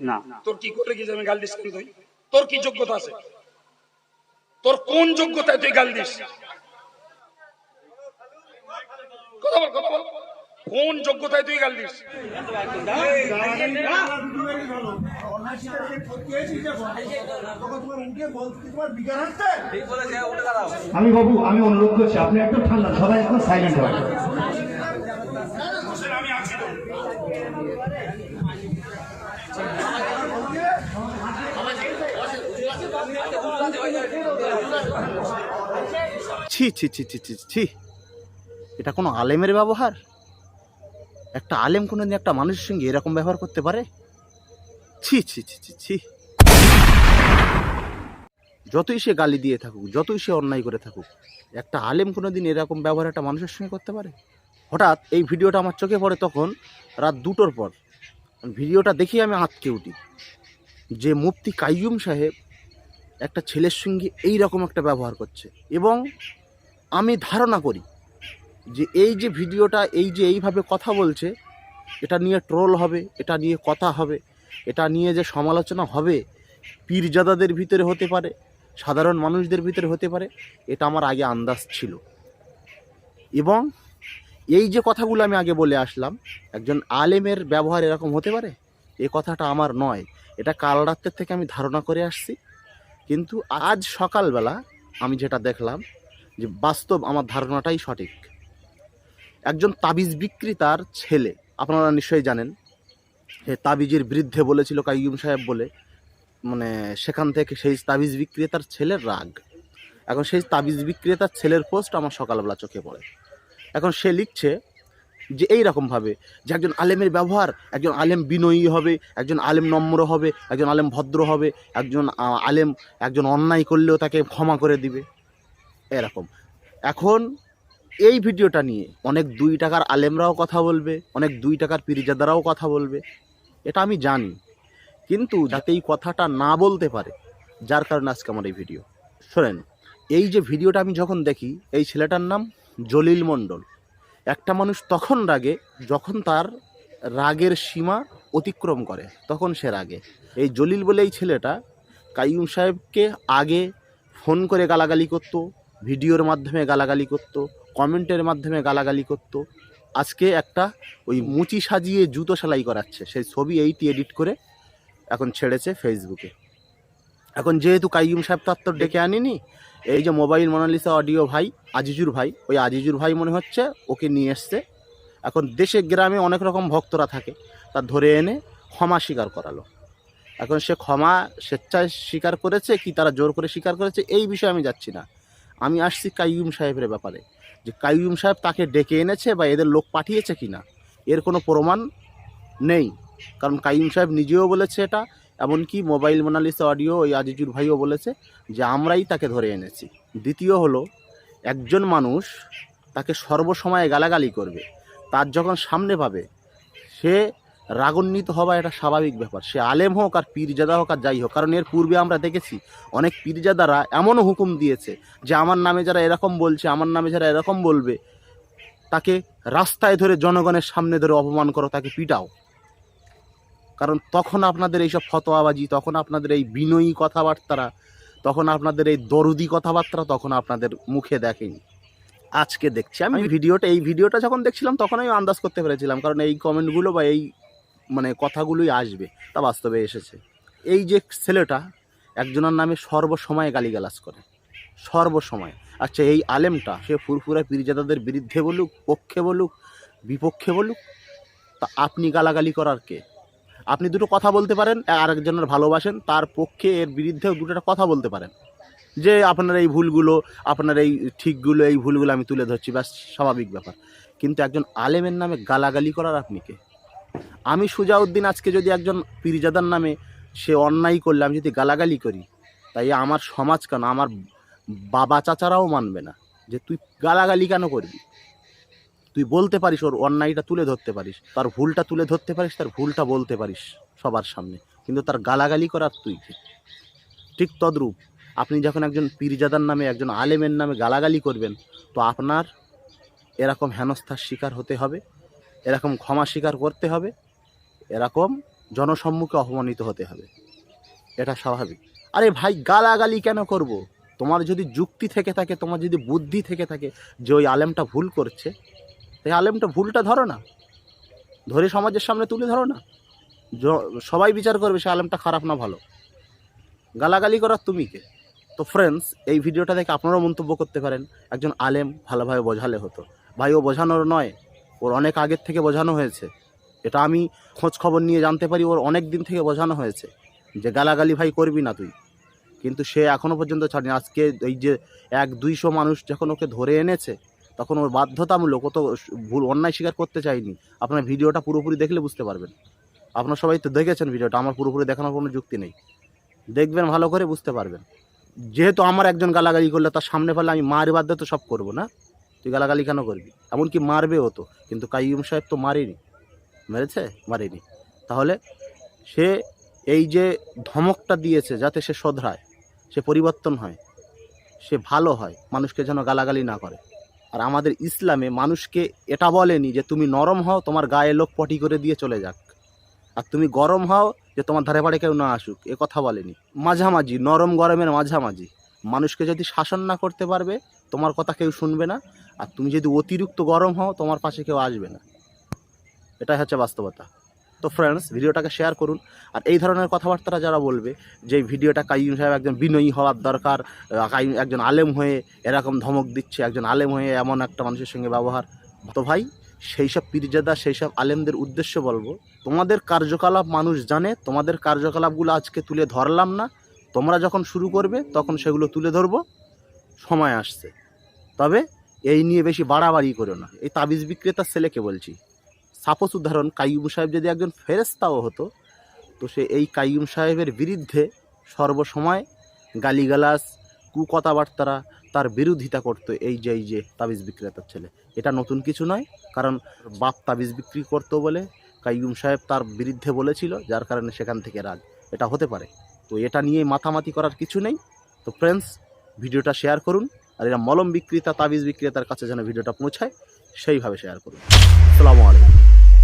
না। তোর কি করে কি আমি গাল দিস তুই? তোর কি যোগ্যতা আছে? তোর কোন যোগ্যতায় তুই গাল দিস? কথা বল কথা বল। কোন যোগ্যতায় তুই গাল দিস? আমি বাবু আমি অনুরোধ করছি আপনি একদম ঠান্ডা সবাই এখন সাইলেন্ট হয় আমি আছি ছি ছি ছি ছি ছি ছি। এটা কোনো আলেমের ব্যবহার? একটা আলেম কোনোদিন একটা মানুষের সঙ্গে এরকম ব্যবহার করতে পারে? ছি ছি ছি ছি ছি। যতই সে গালি দিয়ে থাকুক, যতই সে অন্যায় করে থাকুক, একটা আলেম কোনোদিন এরকম ব্যবহার একটা মানুষের সঙ্গে করতে পারে? হঠাৎ এই ভিডিওটা আমার চোখে পড়ে তখন রাত দুটোর পর। ভিডিওটা দেখি আমি আঁতকে উঠি। যে মুফতি কাইয়ুম সাহেব একটা ছেলের সঙ্গে এই রকম একটা ব্যবহার করছে। এবং আমি ধারণা করি যে এই যে ভিডিওটা, এই যে এইভাবে কথা বলছে, এটা নিয়ে ট্রোল হবে, এটা নিয়ে কথা হবে, এটা নিয়ে যে সমালোচনা হবে, পীরজাদাদের ভিতরে হতে পারে, সাধারণ মানুষদের ভিতরে হতে পারে, এটা আমার আগে আন্দাজ ছিল। এবং এই যে কথাগুলো আমি আগে বলে আসলাম, একজন আলেমের ব্যবহার এরকম হতে পারে? এ কথাটা আমার নয়। এটা কাল রাত্রের থেকে আমি ধারণা করে আসছি। কিন্তু আজ সকালবেলা আমি যেটা দেখলাম যে বাস্তব আমার ধারণাটাই সঠিক। একজন তাবিজ বিক্রেতার ছেলে, আপনারা নিশ্চয়ই জানেন, সে তাবিজের বিরুদ্ধে বলেছিল কাইয়ুম সাহেব বলে মানে সেখান থেকে সেই তাবিজ বিক্রেতার ছেলের রাগ। এখন সেই তাবিজ বিক্রেতার ছেলের পোস্ট আমার সকালবেলা চোখে পড়ে। এখন সে লিখছে যে এই রকমভাবে যে একজন আলেমের ব্যবহার, একজন আলেম বিনয়ী হবে, একজন আলেম নম্র হবে, একজন আলেম ভদ্র হবে, একজন আলেম একজন অন্যায় করলেও তাকে ক্ষমা করে দিবে। এরকম। এখন এই ভিডিওটা নিয়ে অনেক দুই টাকার আলেমরাও কথা বলবে, অনেক দুই টাকার পিরিজাদারাও কথা বলবে। এটা আমি জানি। কিন্তু যাতে এই কথাটা না বলতে পারে, যার কারণে আজকে আমার এই ভিডিও। শোনেন, এই যে ভিডিওটা আমি যখন দেখি, এই ছেলেটার নাম জলিল মণ্ডল। একটা মানুষ তখন রাগে যখন তার রাগের সীমা অতিক্রম করে, তখন সে রাগে। এই জলিল বলে এই ছেলেটা কাইয়ুম সাহেবকে আগে ফোন করে গালাগালি করতো, ভিডিওর মাধ্যমে গালাগালি করতো, কমেন্টের মাধ্যমে গালাগালি করতো। আজকে একটা ওই মুচি সাজিয়ে জুতো সেলাই করাচ্ছে, সেই ছবি এইটি এডিট করে এখন ছেড়েছে ফেসবুকে এখন যেহেতু কাইয়ুম সাহেব তার তো ডেকে আনিনি, এই যে মোবাইল মোনালিসা অডিও ভাই, আজিজুর ভাই, ওই আজিজুর ভাই মনে হচ্ছে ওকে নিয়ে এসছে। এখন দেশে গ্রামে অনেক রকম ভক্তরা থাকে, তা ধরে এনে ক্ষমা স্বীকার করালো। এখন সে ক্ষমা স্বেচ্ছায় স্বীকার করেছে কি, তারা জোর করে স্বীকার করেছে, এই বিষয়ে আমি যাচ্ছি না। আমি আসছি কাইয়ুম সাহেবের ব্যাপারে, যে কাইয়ুম সাহেব তাকে ডেকে এনেছে বা এদের লোক পাঠিয়েছে কি না এর কোনো প্রমাণ নেই। কারণ কাইয়ুম সাহেব নিজেও বলেছে এটা এমনকি মোবাইল মোনালিসা অডিও ওই আজিজুর ভাইও বলেছে যে আমরাই তাকে ধরে এনেছি। দ্বিতীয় হলো, একজন মানুষ তাকে সর্বসময়ে গালাগালি করবে। তার যখন সামনে পাবে, সে রাগান্বিত হওয়া এটা স্বাভাবিক ব্যাপার। সে আলেম হোক আর পীরজাদা হোক আর যাই হোক, কারণ এর পূর্বে আমরা দেখেছি, অনেক পীরজাদারা এমনও হুকুম দিয়েছে যে আমার নামে যারা এরকম বলছে, আমার নামে যারা এরকম বলবে, তাকে রাস্তায় ধরে জনগণের সামনে ধরে অপমান করো, তাকে পিটাও। কারণ তখন আপনাদের এইসব ফতোয়াবাজি তখন আপনাদের এই বিনয়ী কথাবার্তারা তখন আপনাদের এই দরুদি কথাবার্তা তখন আপনাদের মুখে দেখেনি। আজকে দেখছি। আমি ভিডিওটা এই ভিডিওটা যখন দেখছিলাম তখন আমি আন্দাজ করতে পেরেছিলাম কারণ এই কমেন্টগুলো বা এই মানে কথাগুলোই আসবে তা বাস্তবে এসেছে। এই যে ছেলেটা একজনের নামে সর্বসময় গালিগালাজ করে সর্বসময়। আচ্ছা এই আলেমটা সে ফুরফুরা পীরজাদাদের বিরুদ্ধে বলুক পক্ষে বলুক বিপক্ষে বলুক তা আপনি গালাগালি করার কে? আপনি দুটো কথা বলতে পারেন, আরেকজনের ভালোবাসেন, তার পক্ষে এর বিরুদ্ধেও দুটোটা কথা বলতে পারেন। যে আপনার এই ভুলগুলো, আপনার এই ঠিকগুলো, এই ভুলগুলো আমি তুলে ধরছি, ব্যাস, স্বাভাবিক ব্যাপার। কিন্তু একজন আলেমের নামে গালাগালি করার আপনি কে? আমি সুজাউদ্দিন আজকে যদি একজন পীরজাদার নামে সে অন্যায় করলে, আমি যদি গালাগালি করি, তাই আমার সমাজ কেন? আমার বাবা চাচারাও মানবে না যে তুই গালাগালি কেন করবি? তুই বলতে পারিস ওর অন্যায়টা তুলে ধরতে পারিস, তার ভুলটা তুলে ধরতে পারিস, তার ভুলটা বলতে পারিস সবার সামনে, কিন্তু তার গালাগালি করার তুই ঠিক তদ্রূপ আপনি যখন একজন পীরজাদার নামে, একজন আলেমের নামে গালাগালি করবেন, তো আপনার এরকম হেনস্থার শিকার হতে হবে, এরকম ক্ষমা স্বীকার করতে হবে, এরকম জনসম্মুখে অপমানিত হতে হবে। এটা স্বাভাবিক। আরে ভাই, গালাগালি কেন করব? তোমার যদি যুক্তি থেকে থাকে, তোমার যদি বুদ্ধি থেকে থাকে যে ওই আলেমটা ভুল করছে সেই আলেমটা ভুলটা ধরো না। ধরে সমাজের সামনে তুলে ধরো না। সবাই বিচার করবে সে আলেমটা খারাপ না ভালো। গালাগালি করার তুমি কে? তো ফ্রেন্ডস এই ভিডিওটা দেখে আপনারাও মন্তব্য করতে পারেন। একজন আলেম ভালোভাবে বোঝালে হতো। ভাই, ও বোঝানোর নয়। ওর অনেক আগের থেকে বোঝানো হয়েছে। এটা আমি খোঁজ খবর নিয়ে জানতে পারি, ওর অনেক দিন থেকে বোঝানো হয়েছে। যে গালাগালি ভাই করবি না তুই। কিন্তু সে এখনও পর্যন্ত ছাড়েনি। আজকে এই যে এক দুইশো মানুষ যখন ওকে ধরে এনেছে তখন ওর বাধ্যতামূলক, ও তো ভুল অন্যায় স্বীকার করতে চাইনি আপনার ভিডিওটা পুরোপুরি দেখলে বুঝতে পারবেন। আপনার সবাই তো দেখেছেন ভিডিওটা, আমার পুরোপুরি দেখানোর কোনো যুক্তি নেই। দেখবেন ভালো করে বুঝতে পারবেন। যেহেতু আমার একজন গালাগালি করলে তার সামনে ফেলে আমি মার বাধ্য তো সব করব না? তুই গালাগালি কেন করবি? এমনকি মারবে হতো কিন্তু কাইয়ুম সাহেব তো মারেনি। মেরেছে? মারেনি। তাহলে সে এই যে ধমকটা দিয়েছে যাতে সে শোধরায়, সে পরিবর্তন হয়, সে ভালো হয়, মানুষকে যেন গালাগালি না করে। আর আমাদের ইসলামে মানুষকে এটা বলেনি যে তুমি নরম হও, তোমার গায়ে লোক পটি করে দিয়ে চলে যাক। আর তুমি গরম হও যে তোমার ধারে পাড়ে কেউ না আসুক, এ কথা বলেনি। মাঝামাঝি, নরম গরমের মাঝামাঝি। মানুষকে যদি শাসন না করতে পারবে, তোমার কথা কেউ শুনবে না। আর তুমি যদি অতিরিক্ত গরম হও, তোমার পাশে কেউ আসবে না। এটাই হচ্ছে বাস্তবতা। তো ফ্রেন্ডস ভিডিওটাকে শেয়ার করুন। আর এই ধরনের কথাবার্তাটা যারা বলবে যে ভিডিওটা কাইম সাহেব একজন বিনয়ী হওয়ার দরকার আহ, কাইয়ুম একজন আলেম হয়ে এরকম ধমক দিচ্ছে একজন আলেম হয়ে এমন একটা মানুষের সঙ্গে ব্যবহার। তো ভাই সেই সব পীরজাদা সেই সব আলেমদের উদ্দেশ্য বলব তোমাদের কার্যকলাপ মানুষ জানে তোমাদের কার্যকলাপগুলো আজকে তুলে ধরলাম না। তোমরা যখন শুরু করবে তখন সেগুলো তুলে ধরবো। সময় আসছে। তবে এই নিয়ে বেশি বাড়াবাড়ি করো না। এই তাবিজ বিক্রেতার ছেলেকে বলছি। সাপোজ উদাহরণ, কাইয়ুম সাহেব যদি একজন ফেরেস্তাও হতো, তো সে এই কাইয়ুম সাহেবের বিরুদ্ধে সর্বসময় গালিগালাজ, কুকথাবার্তারা তার বিরোধিতা করতো, এই যে এই যে, তাবিজ বিক্রেতার ছেলে। এটা নতুন কিছু নয়, কারণ বাপ তাবিজ বিক্রি করতো বলে কাইয়ুম সাহেব তার বিরুদ্ধে বলেছিল, যার কারণে সেখান থেকে রাগ। এটা হতে পারে। তো এটা নিয়ে মাথামাতি করার কিছু নেই। তো ফ্রেন্ডস ভিডিওটা শেয়ার করুন, আর এরা মলম বিক্রেতা, তাবিজ বিক্রেতার কাছে যেন ভিডিওটা পৌঁছায়, সেইভাবে শেয়ার করুন। আসসালামু আলাইকুম।